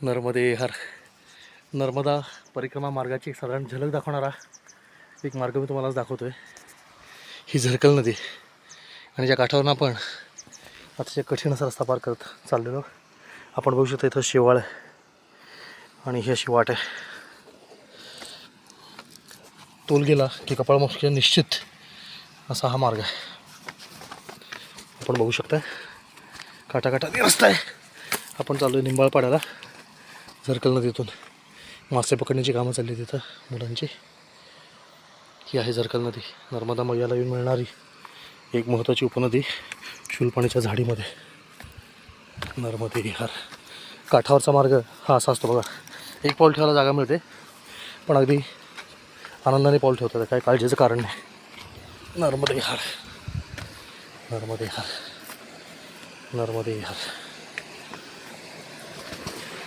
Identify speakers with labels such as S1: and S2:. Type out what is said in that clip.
S1: नर्मदे हर. नर्मदा परिक्रमा मार्गाची एक साधारण झलक दाखवणारा एक मार्ग मी तुम्हाला दाखवतो आहे ही झरकल नदी. आणि ज्या काठावरून आपण अतिशय कठीण असा रस्ता पार करत चाललेलो आपण बघू शकतो इथं शेवाळ आहे आणि ही अशी वाट आहे. तोल गेला की कपाळमोक्ष निश्चित असा हा मार्ग आहे. आपण बघू शकता काटाकाटा रस्ता आहे. आपण चाललो आहे निंबाळपाड्याला. झरकल नदीतून मासे पकडण्याची कामं चालली तिथं मुलांची. ही आहे झरकल नदी. नर्मदा मैयाला येऊन मिळणारी एक महत्त्वाची उपनदी शूलपाणीच्या झाडीमध्ये. नर्मदे विहार. काठावरचा मार्ग हा असा असतो बघा. एक पाऊल ठेवायला जागा मिळते पण अगदी आनंदाने पाऊल ठेवतात. काय काळजीचं कारण नाही. नर्मदे विहार. नर्मदे विहार. नर्मदे विहार.